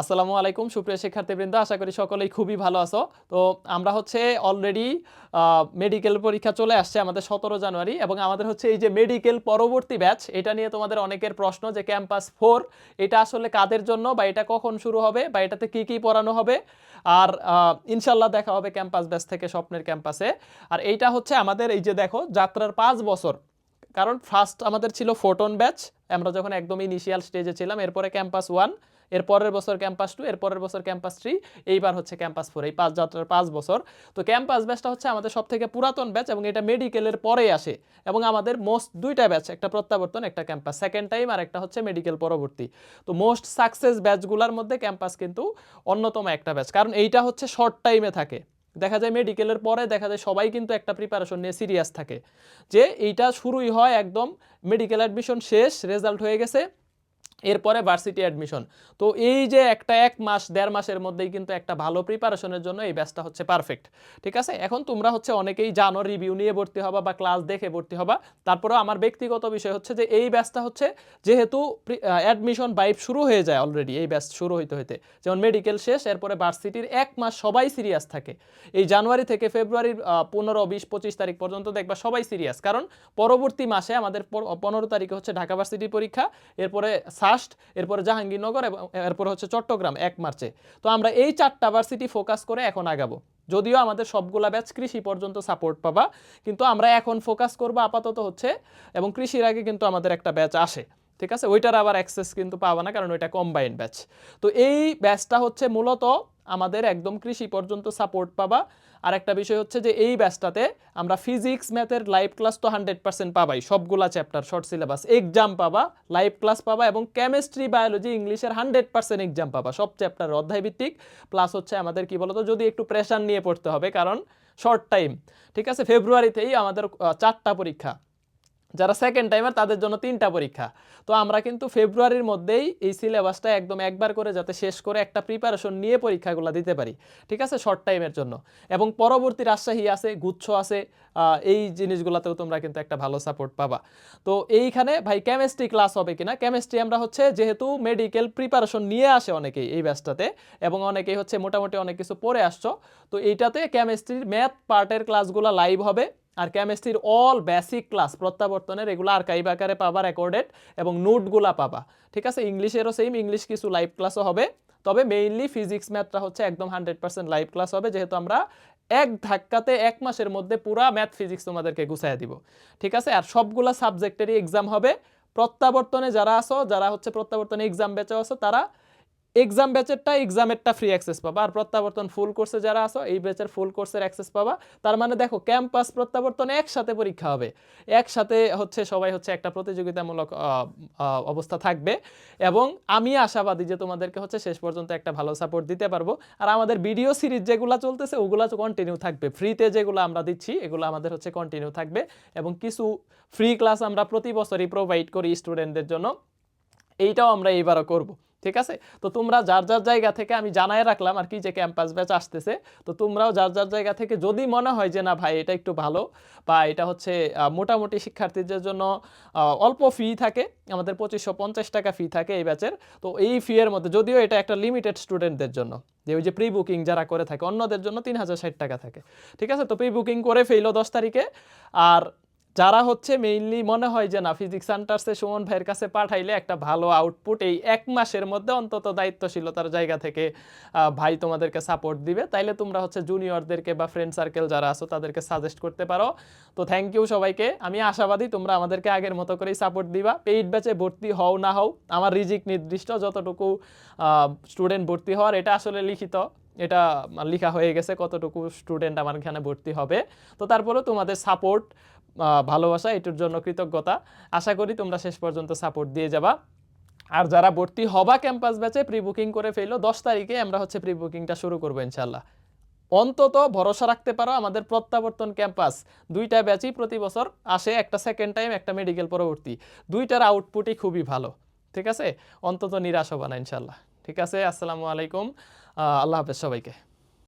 আসসালামু আলাইকুম, সুপ্রিয় শিক্ষার্থীবৃন্দ, আশা করি সকলেই খুবই ভালো আছো। তো আমরা হচ্ছে অলরেডি মেডিকেল পরীক্ষা চলে আসছে আমাদের সতেরো জানুয়ারি এবং আমাদের হচ্ছে এই যে মেডিকেল পরবর্তী ব্যাচ এটা নিয়ে তোমাদের অনেকের প্রশ্ন যে ক্যাম্পাস ফোর এটা আসলে কাদের জন্য বা এটা কখন শুরু হবে বা এটাতে কি কি পড়ানো হবে? আর ইনশাল্লাহ দেখা হবে ক্যাম্পাস ব্যাচ থেকে স্বপ্নের ক্যাম্পাসে আর এইটা হচ্ছে আমাদের এই যে দেখো, যাত্রার পাঁচ বছর। কারণ ফার্স্ট আমাদের ছিল ফোটন ব্যাচ আমরা যখন একদম ইনিশিয়াল স্টেজে ছিলাম, এরপরে ক্যাম্পাস ওয়ান এর পরের বছর ক্যাম্পাস টু এর পরের বছর ক্যাম্পাস থ্রি এইবার হচ্ছে ক্যাম্পাস ফোর এই পাঁচ যাত্রার পাঁচ বছর। তো ক্যাম্পাস ব্যাচটা হচ্ছে আমাদের সব থেকে পুরাতন ব্যাচ এবং এটা মেডিকেলের পরে আসে এবং আমাদের মোস্ট দুইটা ব্যাচ একটা প্রত্যাবর্তন, একটা ক্যাম্পাস। সেকেন্ড টাইম আর একটা হচ্ছে মেডিকেল পরবর্তী। তো মোস্ট সাকসেস ব্যাচগুলোর মধ্যে ক্যাম্পাস কিন্তু অন্যতম একটা ব্যাচ কারণ এইটা হচ্ছে শর্ট টাইমে থাকে। দেখা যায় মেডিকেলের পরে দেখা যায় সবাই কিন্তু একটা প্রিপারেশন নিয়ে সিরিয়াস থাকে। যে এইটা শুরুই হয় একদম মেডিকেল অ্যাডমিশন শেষ রেজাল্ট হয়ে গেছে এরপরে ভার্সিটি অ্যাডমিশন তো এই যে একটা এক মাস, দেড় মাসের মধ্যেই কিন্তু একটা ভালো প্রিপারেশনের জন্য এই ব্যাচটা হচ্ছে পারফেক্ট ঠিক আছে? এখন তোমরা হচ্ছে অনেকেই জানো রিভিউ নিয়ে ভর্তি হবা বা ক্লাস দেখে ভর্তি হবা। তারপরেও আমার ব্যক্তিগত বিষয় হচ্ছে যে এই ব্যাচটা হচ্ছে যেহেতু অ্যাডমিশন বাইপ শুরু হয়ে যায় অলরেডি এই ব্যাচ শুরু হইতে হইতে। যেমন মেডিকেল শেষ, এরপরে ভার্সিটির এক মাস সবাই সিরিয়াস থাকে। এই জানুয়ারি থেকে ফেব্রুয়ারির পনেরো, বিশ, পঁচিশ তারিখ পর্যন্ত দেখবা সবাই সিরিয়াস কারণ পরবর্তী মাসে আমাদের পনেরো তারিখে হচ্ছে ঢাকা ভার্সিটির পরীক্ষা, এরপরে সাস্ট এরপরে জাহাঙ্গীরনগর এবং এরপরে হচ্ছে চট্টগ্রাম এক মার্চে। তো আমরা এই চারটা ভার্সিটি ফোকাস করে এখন আগাবো। যদিও আমাদের সবগুলা ব্যাচ কৃষি পর্যন্ত সাপোর্ট পাবা, কিন্তু আমরা এখন ফোকাস করব আপাতত হচ্ছে, এবং কৃষির আগে কিন্তু আমাদের একটা ব্যাচ আসে। ঠিক আছে? ওইটার আবার অ্যাক্সেস কিন্তু পাবা না, কারণ ওইটা কম্বাইন্ড ব্যাচ তো এই ব্যাচটা হচ্ছে মূলত আমাদের একদম কৃষি পর্যন্ত সাপোর্ট পাবা। আর একটা বিষয় হচ্ছে যে এই ব্যাচটাতে আমরা ফিজিক্স ম্যাথের লাইভ ক্লাস তো হান্ড্রেড পার্সেন্ট পাবাই, সবগুলা চ্যাপ্টার শর্ট সিলেবাস এক্সাম পাবা লাইভ ক্লাস পাবা এবং কেমিস্ট্রি বায়োলজি ইংলিশের হান্ড্রেড পার্সেন্ট এক্সাম পাবা, সব চ্যাপ্টার অধ্যায় ভিত্তিক। প্লাস হচ্ছে আমাদের কি বলতো, যদি একটু প্রেশার নিয়ে পড়তে হবে, কারণ শর্ট টাইম ঠিক আছে? ফেব্রুয়ারিতেই আমাদের চারটা পরীক্ষা। যারা সেকেন্ড টাইমার তাদের জন্য তিনটা পরীক্ষা। তো আমরা কিন্তু ফেব্রুয়ারির মধ্যেই এই সিলেবাসটা একদম একবার করে যাতে শেষ করে একটা প্রিপারেশন নিয়ে পরীক্ষাগুলো দিতে পারি। ঠিক আছে? শর্ট টাইমের জন্য। এবং পরবর্তী রাজশাহী আছে, গুচ্ছ আছে এই জিনিসগুলোতেও তোমরা কিন্তু একটা ভালো সাপোর্ট পাবা। তো এইখানে ভাই কেমিস্ট্রি ক্লাস হবে কিনা? কেমিস্ট্রি আমরা হচ্ছে যেহেতু মেডিকেল প্রিপারেশন নিয়ে আসে অনেকেই এই ব্যাচটাতে এবং অনেকেই হচ্ছে মোটামুটি অনেক কিছু পড়ে আসছো। তো এইটাতে কেমিস্ট্রির ম্যাথ পার্টের ক্লাসগুলো লাইভ হবে। আর কেমিস্ট্রির অল বেসিক ক্লাস প্রত্যাবর্তনের এগুলো আর্কাইভ আকারে পাবা রেকর্ডেড এবং নোটগুলা পাবা। ঠিক আছে? ইংলিশেরও সেম ইংলিশ কিছু লাইভ ক্লাসও হবে। তবে মেইনলি ফিজিক্স ম্যাথটা হচ্ছে একদম হান্ড্রেড পার্সেন্ট লাইভ ক্লাস হবে, যেহেতু আমরা এক ধাক্কাতে এক মাসের মধ্যে পুরা ম্যাথ ফিজিক্স তোমাদেরকে গুছাইয়া দিব। ঠিক আছে? আর সবগুলা সাবজেক্টেরই এক্সাম হবে। প্রত্যাবর্তনে যারা আছো, যারা হচ্ছে প্রত্যাবর্তনে এক্সাম বেঁচে আছো, তারা এক্সাম ব্যাচেরটা এক্সামেরটা ফ্রি অ্যাক্সেস পাবা। আর প্রত্যাবর্তন ফুল কোর্সে যারা আছো, এই ব্যাচের ফুল কোর্সের অ্যাক্সেস পাবা। তার মানে দেখো ক্যাম্পাস প্রত্যাবর্তন একসাথে পরীক্ষা হবে। একসাথে হচ্ছে সবাই হচ্ছে একটা প্রতিযোগিতামূলক অবস্থা থাকবে। এবং আমি আশাবাদী যে তোমাদেরকে হচ্ছে শেষ পর্যন্ত একটা ভালো সাপোর্ট দিতে পারব। আর আমাদের ভিডিও সিরিজ যেগুলো চলতেছে, ওগুলো কন্টিনিউ থাকবে। ফ্রিতে যেগুলো আমরা দিচ্ছি, এগুলো আমাদের হচ্ছে কন্টিনিউ থাকবে। এবং কিছু ফ্রি ক্লাস আমরা প্রতি বছরই প্রোভাইড করি স্টুডেন্টদের জন্য। এইটাও আমরা এইবারও করব। ঠিক আছে? তো তোমরা যার যার জায়গা থেকে আমি জানাই রাখলাম আর কি যে ক্যাম্পাস ব্যাচ আসতেছে, তো তোমরাও যার যার জায়গা থেকে যদি মনে হয় যে না ভাই এটা একটু ভালো বা এটা হচ্ছে মোটামুটি শিক্ষার্থীদের জন্য অল্প ফি থাকে, আমাদের পঁচিশশো পঞ্চাশ টাকা ফি থাকে এই ব্যাচের তো এই ফি এর মধ্যে যদিও এটা একটা লিমিটেড স্টুডেন্টদের জন্য, যে ওই যে প্রি বুকিং যারা করে থাকে অন্যদের জন্য তিন হাজার ষাট টাকা থাকে, ঠিক আছে? তো প্রি বুকিং করে ফেইলো দশ তারিখে, আর যারা হচ্ছে মেইনলি মনে হয় যে না ফিজিক্স সেন্টার্সে সুমন ভাইয়ের কাছে পাঠাইলে একটা ভালো আউটপুট এই এক মাসের মধ্যে অন্তত দায়িত্বশীলতার জায়গা থেকে ভাই তোমাদেরকে সাপোর্ট দিবে। তাইলে তোমরা হচ্ছে জুনিয়রদেরকে বা ফ্রেন্ড সার্কেল যারা আছো তাদেরকে সাজেস্ট করতে পারো। তো থ্যাংক ইউ সবাইকে। আমি আশাবাদী তোমরা আমাদেরকে আগের মতো করেই সাপোর্ট দিবা। পেইড ব্যাচে ভর্তি হও না হও, আমার রিজিক নির্দিষ্ট। যতটুকু স্টুডেন্ট ভর্তি হওয়ার, এটা আসলে লিখিত। এটা লেখা হয়ে গেছে কতটুকু স্টুডেন্ট আমার এখানে ভর্তি হবে। তো তারপরেও তোমাদের সাপোর্ট ভালোবাসা, এটার জন্য কৃতজ্ঞতা। আশা করি তোমরা শেষ পর্যন্ত সাপোর্ট দিয়ে যাবা। আর যারা ভর্তি হবা ক্যাম্পাস ব্যাচে প্রি বুকিং করে ফেলো দশ তারিখে আমরা হচ্ছে প্রি বুকিংটা শুরু করব ইনশাল্লাহ অন্তত ভরসা রাখতে পারো আমাদের প্রত্যাবর্তন ক্যাম্পাস দুইটা ব্যাচই প্রতি বছর আসে, একটা সেকেন্ড টাইম একটা মেডিকেল পরবর্তী। দুইটার আউটপুটই খুবই ভালো, ঠিক আছে? অন্তত নিরাশ হবা না ইনশাল্লাহ ঠিক আছে? আসসালামু আলাইকুম। আল্লাহ হাফেজ সবাইকে।